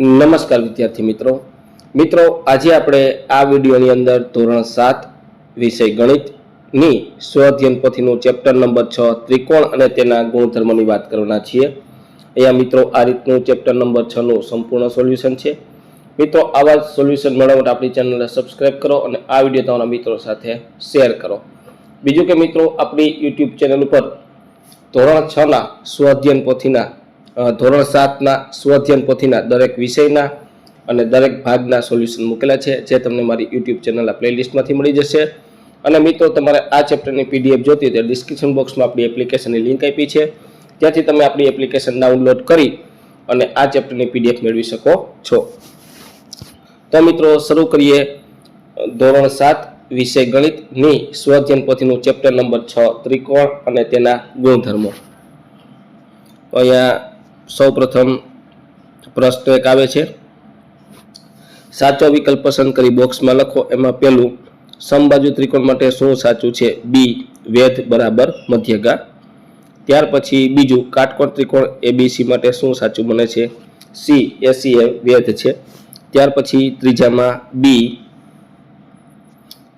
નમસ્કાર વિદ્યાર્થી મિત્રો. મિત્રો, આજે આપણે આ વિડીયોની અંદર ધોરણ સાત વિષય ગણિતની સ્વઅધ્યયન પોથીનું ચેપ્ટર નંબર છ, ત્રિકોણ અને તેના ગુણધર્મની વાત કરવાના છીએ. અહીંયા મિત્રો, આ રીતનું ચેપ્ટર નંબર છનું સંપૂર્ણ સોલ્યુશન છે. મિત્રો, આવા જ સોલ્યુશન મેળવવા માટે આપણી ચેનલને સબસ્ક્રાઇબ કરો અને આ વીડિયો તમારા મિત્રો સાથે શેર કરો. બીજું કે મિત્રો, આપણી યુટ્યુબ ચેનલ ઉપર ધોરણ છના સ્વઅધ્યયન પોથીના ધોરણ સાતના સ્વધ્યન પોથીના દરેક વિષયના અને દરેક ભાગના સોલ્યુશન મૂકેલા છે, જે તમને મારી યુટ્યુબ ચેનલના પ્લેલિસ્ટમાંથી મળી જશે. અને મિત્રો, તમારે આ ચેપ્ટરની પીડીએફ જોતી તો ડિસ્ક્રિપ્શન બોક્સમાં આપણી એપ્લિકેશનની લિંક આપી છે. ત્યાંથી તમે આપણી એપ્લિકેશન ડાઉનલોડ કરી અને આ ચેપ્ટરની પીડીએફ મેળવી શકો છો. તો મિત્રો, શરૂ કરીએ. ધોરણ સાત, વિષય ગણિતની સ્વધ્યન પોથીનું ચેપ્ટર નંબર છ, ત્રિકોણ અને તેના ગુણધર્મો. અહીંયા સૌપ્રથમ પ્રશ્ન એક આવે છે. સાચો વિકલ્પ પસંદ કરી બોક્સમાં લખો. એમાં પહેલું, સમબાજુ ત્રિકોણ માટે શું સાચું છે. બી, વેધ બરાબર મધ્યગા. ત્યાર પછી બીજું, કાટકોણ ત્રિકોણ એબીસી માટે શું સાચું બને છે? સી, એસી એ વેધ છે. ત્યાર પછી ત્રીજામાં બી,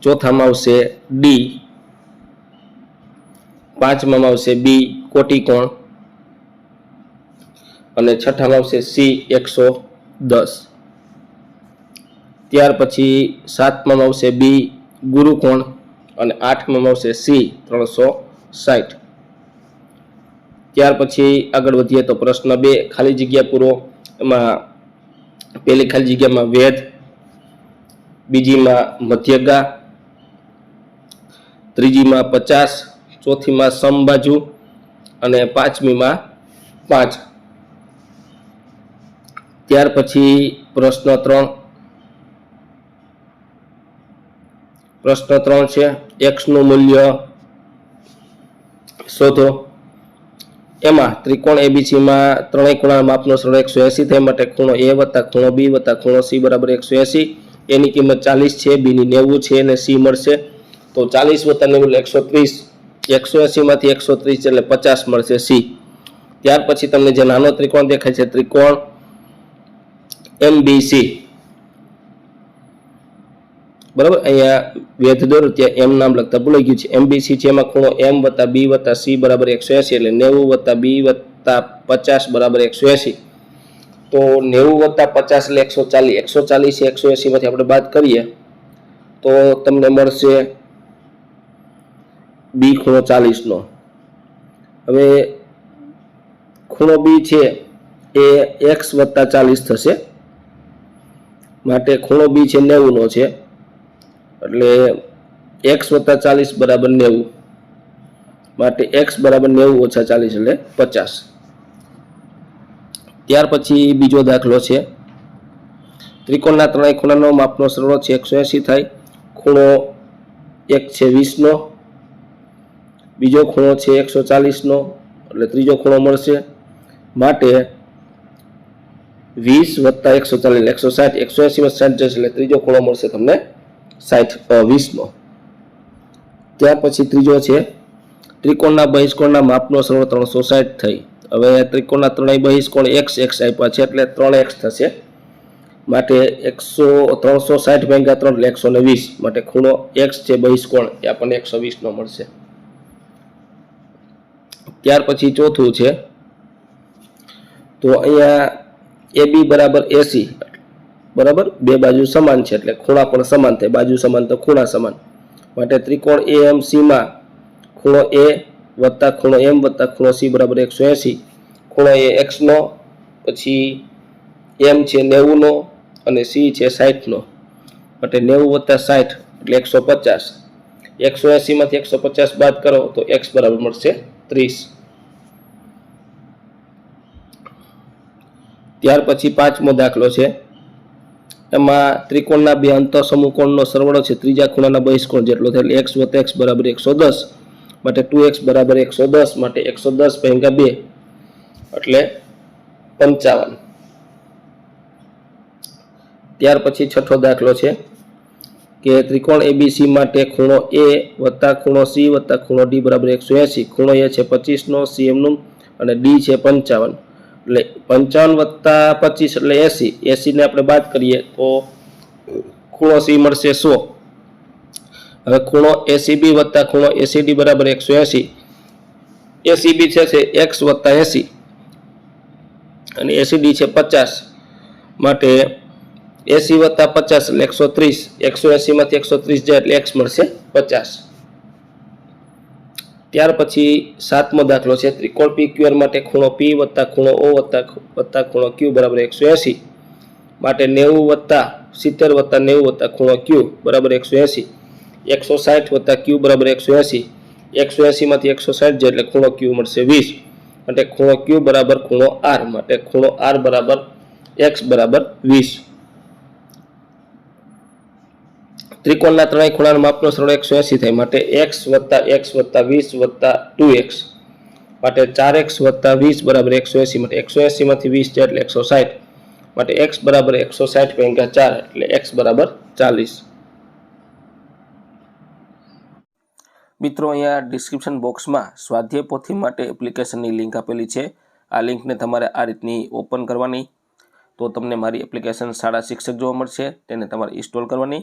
ચોથામાં આવશે ડી, પાંચમામાં આવશે બી કોટિકોણ. અને છઠ્ઠામાં આવશે સી એકસો દસ. ત્યાર પછી સાતમાં આવશે બી ગુરુકોણ અને આઠમાં આવશે સી ત્રણસો સાઠ ત્યાર પછી આગળ વધીએ તો પ્રશ્ન બે, ખાલી જગ્યા પૂરો. એમાં પહેલી ખાલી જગ્યામાં વેદ બીજીમાં મધ્યગા, ત્રીજીમાં પચાસ, ચોથીમાં સમબાજુ અને પાંચમીમાં પાંચ. ત્યાર પછી પ્રશ્ન ત્રણ. પ્રશ્ન ત્રણ છે એક્સનું મૂલ્ય શોધો. એમાં ત્રિકોણ એબીસીમાં ત્રણેય ખૂણા માપનો સરળ એકસો એસી થાય માટે ખૂણો એ વત્તા ખૂણો બી વત્તા ખૂણો સી બરાબર એકસો એસી. એની કિંમત ચાલીસ છે બીની નેવું છે અને સી મળશે. તો ચાલીસ વત્તા નેવું એકસો ત્રીસ. એકસો એસીમાંથી એકસો ત્રીસ એટલે પચાસ મળશે સી ત્યાર પછી તમને જે નાનો ત્રિકોણ દેખાય છે, ત્રિકોણ એમબીસી બરાબર? અહીંયા વેધ દોરો, ત્યાં એમ નામ લખતા ભૂલાઈ ગયું છે. એમબીસી છે એમાં ખૂણો એમ વત્તા બી વત્તા સી બરાબર એકસો એસી એટલે નેવું વત્તા બી વત્તા પચાસ બરાબર એકસો એસી તો નેવું વત્તા પચાસ એટલે એકસો ચાલીસ. એકસો ચાલીસ એકસો એસીમાંથી આપણે બાદ કરીએ, તો તમને મળશે બી ખૂણો ચાલીસનો. હવે ખૂણો બી છે એ એક્સ વત્તા ચાલીસ થશે. માટે ખૂણો બી છે નેવુંનો છે. એટલે એક્સ વત્તા ચાલીસ બરાબર નેવું. માટે એક્સ બરાબર નેવું ઓછા ચાલીસ એટલે પચાસ. ત્યાર પછી બીજો દાખલો છે. ત્રિકોણના ત્રણેય ખૂણાનો માપનો સરળો છે એકસો એંસી થાય. ખૂણો એક છે વીસનો બીજો ખૂણો છે એકસો ચાલીસનો એટલે ત્રીજો ખૂણો મળશે. માટે વીસ વત્તા એકસો ચાલીસ એકસો સાઠ, એકસો એસી સાઠ જશે એટલે ત્રીજો ખૂણો મળશે તમને સાઠ વીસનો. ત્યાર પછી ત્રીજો છે, ત્રિકોણના બહિષ્કોણના માપનો સરળ ત્રણસો સાઠ થઈ. હવે ત્રિકોણના ત્રણેય બહિષ્કોણ એક્સ એક્સ આપ્યા છે એટલે ત્રણ એક્સ થશે. માટે એકસો, ત્રણસો સાઠ ભાગ્યા ત્રણ એટલે એકસો ને વીસ. માટે ખૂણો એક્સ છે બહિષ્કોણ, એ આપણને એકસો વીસનો મળશે. ત્યાર પછી ચોથું છે, તો અહીંયા એ બી બરાબર એસી બરાબર? બે બાજુ સમાન છે એટલે ખૂણા પણ સમાન થાય. બાજુ સમાન તો ખૂણા સમાન. માટે ત્રિકોણ એ એમ સીમાં ખૂણો એ વત્તા ખૂણો એમ વત્તા ખૂણો સી બરાબર એકસો એંસી. ખૂણો એ એક્સનો પછી એમ છે નેવુંનો અને સી છે સાઠનો માટે નેવું વત્તા સાઠ એટલે એકસો પચાસ. એકસો એંસીમાંથી એકસો પચાસ બાદ કરો તો એક્સ બરાબર મળશે ત્રીસ. ત્યાર પછી પાંચમો દાખલો છે. એમાં ત્રિકોણના બે અંત સમુકોણનો સરવાળો છે. ત્રીજા ખૂણાના બહિષ્કોણ જેટલો થાય એટલે એક્સ વત એક્સ બરાબર એકસો દસ માટે ટુ એક્સ બરાબર એકસો દસ માટે એકસો દસ ભાગ્યા બે એટલે પંચાવન. ત્યાર પછી છઠ્ઠો દાખલો છે કે ત્રિકોણ એબીસી માટે ખૂણો એ વત્તા ખૂણો સી વત્તા ખૂણો ડી બરાબર એકસો એંસી. ખૂણો એ છે પચીસનો સી એમનું અને ડી છે પંચાવન. એટલે પંચાવન વત્તા પચીસ એટલે એસી. એસીને આપણે બાદ કરીએ તો ખૂણો સી મળશે સો. હવે ખૂણો એસીબી વત્તા ખૂણો એસીડી બરાબર એકસો એસી. એસીબી છે છે એક્સ વત્તા એસી. અને એસીડી છે પચાસ. માટે એસી વત્તા પચાસ એટલે એકસો ત્રીસ. એકસો એસીમાંથી એકસો ત્રીસ જાય એટલે એક્સ મળશે પચાસ. ત્યાર પછી સાતમો દાખલો છે ત્રિકોણ પી ક્યુઆર માટે ખૂણો પી વત્તા ખૂણો ઓ વત્તા વત્તા ખૂણો ક્યુ બરાબર એકસો એસી માટે નેવું વત્તા સિત્તેર વત્તા નેવું વત્તા ખૂણો ક્યુ બરાબર એકસો એસી એકસો સાઠ વત્તા ક્યુ બરાબર એકસો એસી એકસો એસીમાંથી એકસો સાઠ જાય એટલે ખૂણો ક્યુ મળશે વીસ. માટે ખૂણો ક્યુ બરાબર ખૂણો આર. માટે ખૂણો આર બરાબર એક્સ બરાબર વીસ. ત્રિકોણના ત્રણેય ખૂણાના માપનો સરળ એકસો એસી થાય. માટે એક્સ વત્તા એક્સ વત્તા વીસ વત્તા ટુ એક્સ. માટે ચાર એક્સ વત્તા વીસ બરાબર એકસો એસી. માટે એકસો એસીમાંથી વીસ છે એટલે એકસો સાઠ. માટે એક્સ બરાબર એકસો સાઠ ભાગ્યા ચાર એટલે એક્સ બરાબર ચાલીસ. મિત્રો, અહીંયા ડિસ્ક્રિપ્શન બોક્સમાં સ્વાધ્યાય પોથી માટે એપ્લિકેશનની લિંક આપેલી છે. આ લિંકને તમારે આ રીતની ઓપન કરવાની. તો તમને મારી એપ્લિકેશન શાળા શિક્ષક જોવા મળશે. તેને તમારે ઇન્સ્ટોલ કરવાની.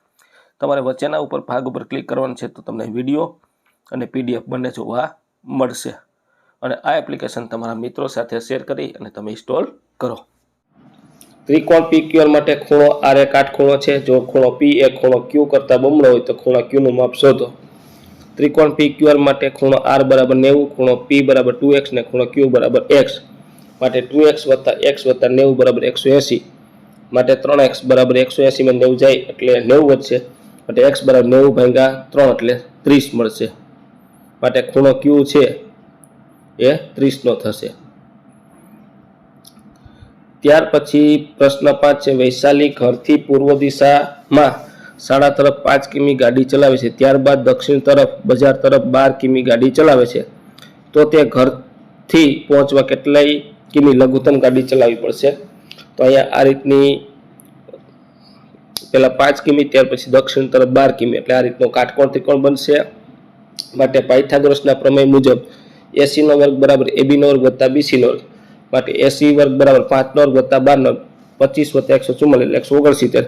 તમારે વચ્ચેના ઉપર ભાગ ઉપર ક્લિક કરવાનું છે તો તમને વીડિયો અને પીડીએફ બંને જોવા મળશે. અને આ એપ્લિકેશન તમારા મિત્રો સાથે શેર કરી અને તમે ઇન્સ્ટોલ કરો. ત્રિકોણ પી ક્યુઆર માટે ખૂણો આર એ કાટખૂણો છે. જો ખૂણો પી એ ખૂણો ક્યુ કરતાં બમણો હોય તો ખૂણો ક્યુનું માપ શોધો. ત્રિકોણ પી ક્યુઆર માટે ખૂણો આર બરાબર નેવું, ખૂણો પી બરાબર ટુ એક્સ ને ખૂણો ક્યુ બરાબર એક્સ માટે ટુ એક્સ વત્તા એક્સ વત્તા નેવું બરાબર એકસો એંસી. માટે ત્રણ એક્સ બરાબર એકસો એંસીમાં નેવું જાય એટલે નેવું વધશે. માટે એક્સ બરાબર નેવું ભાંગ્યા ત્રણ એટલે ત્રીસ મળશે. માટે ખૂણો ક્યુ છે એ ત્રીસનો થશે. ત્યાર પછી પ્રશ્ન પાંચ છે, વૈશાલી ઘરથી પૂર્વ દિશામાં શાળા તરફ પાંચ કિમી ગાડી ચલાવે છે, ત્યારબાદ દક્ષિણ તરફ બજાર તરફ બાર કિમી ગાડી ચલાવે છે. તો તે ઘરથી પહોંચવા કેટલાય કિમી લઘુત્તમ ગાડી ચલાવવી પડશે? તો અહીંયા આ રીતની પહેલા પાંચ કિમી, ત્યાર પછી દક્ષિણ તરફ બાર કિમી. એટલે આ રીતનો કાટકોણ ત્રિકોણ બનશે? માટે પાયથાગોરસના પ્રમેય મુજબ એસીનો વર્ગ બરાબર એબીનો વર્ગ વત્તા બીસીનો વર્ગ. માટે એસી વર્ગ બરાબર પાંચનો વર્ગ વત્તા બારનો પચીસ વત્તા એકસો ચુમ્માલીસ એટલે એકસો ઓગણસિત્તેર.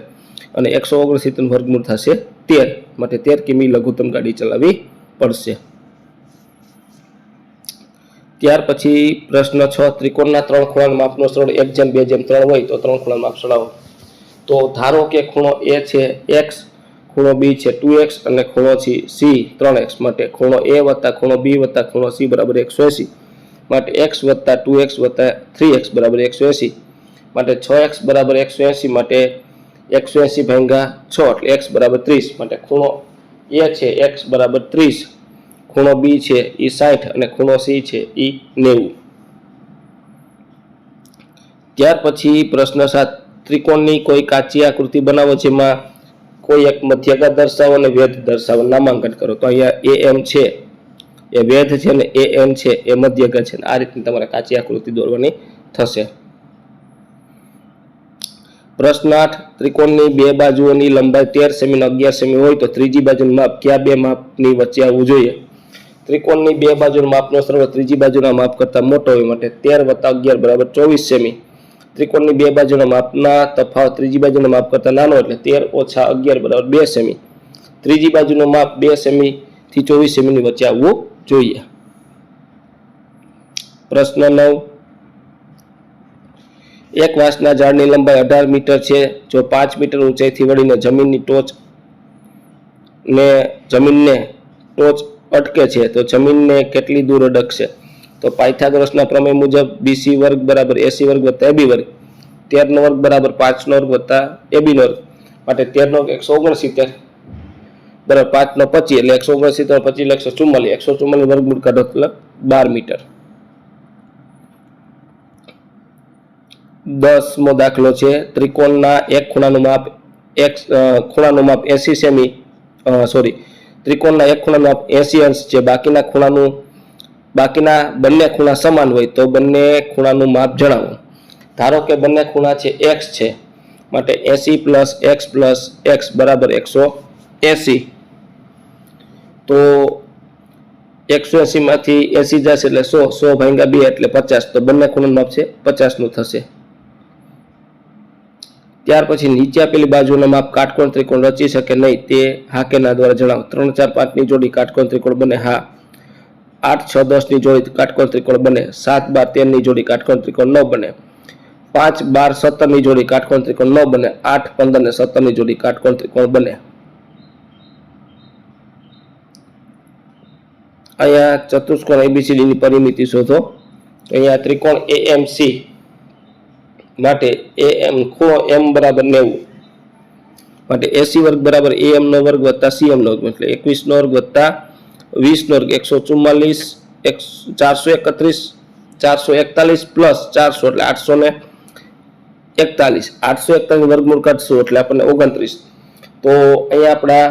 અને એકસો ઓગણસિત્તેર વર્ગમૂળ થશે તેર. માટે તેર કિમી લઘુત્તમ ગાડી ચલાવવી પડશે. ત્યાર પછી પ્રશ્ન છ. ત્રિકોણના ત્રણ ખૂણાના માપનો સરળ એક જેમ, બે જેમ, ત્રણ હોય તો ત્રણ ખૂણા માપ સડાવો તો ધારો કે ખૂણો એ છે એક્સ ખૂણો બી છે ટુ એક્સ અને ખૂણો છે સી ત્રણ એક્સ માટે ખૂણો એ વત્તા ખૂણો બી વત્તા ખૂણો સી બરાબર એકસો એંસી માટે એક્સ વત્તા ટુ એક્સ વત્તા થ્રી એક્સ બરાબર એકસો એંસી માટે છ એક્સ બરાબર એકસો એંસી માટે એકસો એંસી ભાંગા છ એટલે એક્સ બરાબર ત્રીસ માટે ખૂણો એ છે એક્સ બરાબર ત્રીસ, ખૂણો બી છે એ સાઠ અને ખૂણો સી છે એ નેવું. ત્યાર પછી પ્રશ્ન સાત ત્રિકોણની કોઈ કાચી આકૃતિ બનાવો જેમાં કોઈ એક મધ્યગા દર્શાવો અને વેધ દર્શાવો નામાંકન કરો. તો અહીંયા એ એમ છે, એ વેધ છે ને એ એમ છે, એ મધ્યગા છે. આ રીતની તમારે કાચી આકૃતિ દોરવાની થશે. પ્રશ્ન આઠ, ત્રિકોણની બે બાજુઓની લંબાઈ તેર સેમી ને અગિયાર સેમી હોય તો ત્રીજી બાજુનું માપ કયા બે માપની વચ્ચે આવવું જોઈએ? ત્રિકોણની બે બાજુનું માપનો સર્વ ત્રીજી બાજુના માપ કરતાં મોટો હોય માટે તેર વત્તા અગિયાર બરાબર ચોવીસ સેમી. ત્રિકોણની બે બાજુના માપના તફાવત ત્રીજી બાજુના માપ કરતાં નાનો એટલે તેર ઓછા અગિયાર બરાબર બે સેમી. ત્રીજી બાજુનું માપ બે સેમી થી ચોવીસ સેમીની વચ્ચે આવવું જોઈએ. પ્રશ્ન નવ. એક વાંસના ઝાડની લંબાઈ અઢાર મીટર છે. જો પાંચ મીટર ઊંચાઈથી વળીને જમીનની ટોચ ને જમીનને ટોચ અટકે છે, તો જમીનને કેટલી દૂર અડકશે? તો પાયથાગોરસના પ્રમેય મુજબ બીસી વર્ગ બરાબર એસી વર્ગ વત્તા એબી વર્ગ. તેરનો વર્ગ બરાબર પાંચનો વર્ગ વત્તા એબીનો વર્ગ. માટે તેરનો એકસો ઓગણસિત્તેર. બરાબર પાંચનો પચીસ એટલે એકસો ઓગણસિત્તેર પચીસ એટલે એકસો ચુમ્માલીસ એકસો ચુમ્માલીસ વર્ગમૂળ કાઢો એટલે બાર મીટર. દસમો દાખલો છે, ત્રિકોણના એક ખૂણાનું માપ એક ખૂણાનું માપ એસી સેમી સોરી ત્રિકોણના એક ખૂણાનું માપ એસી અંશ છે. બાકીના ખૂણાનું બાકીના બંને ખૂણા સમાન હોય તો બંને ખૂણાનું માપ જણાવો. ધારો કે બંને ખૂણા છે એક્સ છે, માટે એસી પ્લસ એક્સ પ્લસ એક્સ બરાબર એકસો એસી. તો એકસો એસીમાંથી એસી જશે એટલે સો સો ભાંગ્યા બે એટલે પચાસ. તો બંને ખૂણાનું માપ છે પચાસનું થશે. ત્યાર પછી નીચે આપેલી બાજુના માપ કાટકોણ ત્રિકોણ રચી શકે નહીં તે હા કે દ્વારા જણાવો. ત્રણ ચાર પાંચની જોડી કાટકોણ ત્રિકોણ બને હા. આઠ છ દસની જોડી કાટકોણ ત્રિકોણ બને, સાત બાર તેરની જોડી કાટકોણ ત્રિકોણ ન બને, પાંચ બાર સત્તરની જોડી કાટકોણ ત્રિકોણ ન બને, આઠ પંદર ને સત્તરની જોડી કાટકોણ ત્રિકોણ બને. અહીંયા ચતુષ્કોણ એબીસીડીની પરિમિતિ શોધો. અહીંયા ત્રિકોણ એએમસી માટે એમ ખૂણો એમ બરાબર નેવું. માટે એસી વર્ગ બરાબર એમ નો વર્ગ વત્તા સીએમ નો વર્ગ, એટલે એકવીસ નો વર્ગ વત્તા વીસ વર્ગ એકસો ચુમ્માલીસ એક ચારસો એકત્રીસ, ચારસો એકતાલીસ પ્લસ ચારસો એટલે આઠસો ને એકતાલીસ. આઠસો એકતાલીસ વર્ગમૂળ કાઢશું એટલે આપણને ઓગણત્રીસ. તો અહીંયા આપણા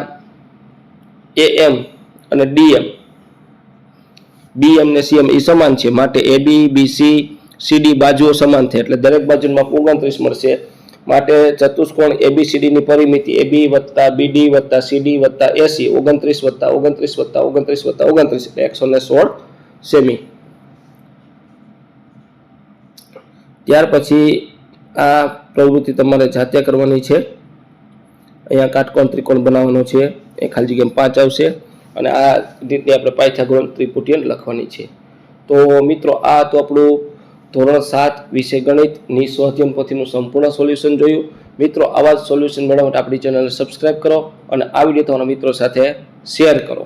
એએમ અને ડીએમ. બીએમ ને સીએમ એ સમાન છે. માટે એબી બીસી સીડી બાજુઓ સમાન છે. એટલે દરેક બાજુમાં ઓગણત્રીસ મળશે. માટે ચતુષ્કોણ એબીસીડીની પરિમિતિ એબી વત્તા બીડી વત્તા સીડી વત્તા એસી ઓગણત્રીસ વત્તા ઓગણત્રીસ વત્તા ઓગણત્રીસ વત્તા ઓગણત્રીસ એટલે એકસો ને સોળ સેમી. ત્યાર પછી આ પ્રવૃત્તિ તમારે જાતે કરવાની છે. અહીંયા કાટકોણ ત્રિકોણ બનાવવાનો છે. એ ખાલી જગ્યામાં પાંચ આવશે. અને આ રીતે આપણે પાયથાગોરન ત્રિપુટીયન લખવાની છે. તો મિત્રો, આ તો આપણું ધોરણ સાત વિષય ગણિતની સ્વાધ્યાયન પોથીનું સંપૂર્ણ સોલ્યુશન જોયું. મિત્રો, આવા જ સોલ્યુશન મેળવવા આપણી ચેનલને સબસ્ક્રાઇબ કરો અને આ વીડિયો તમારા મિત્રો સાથે શેર કરો.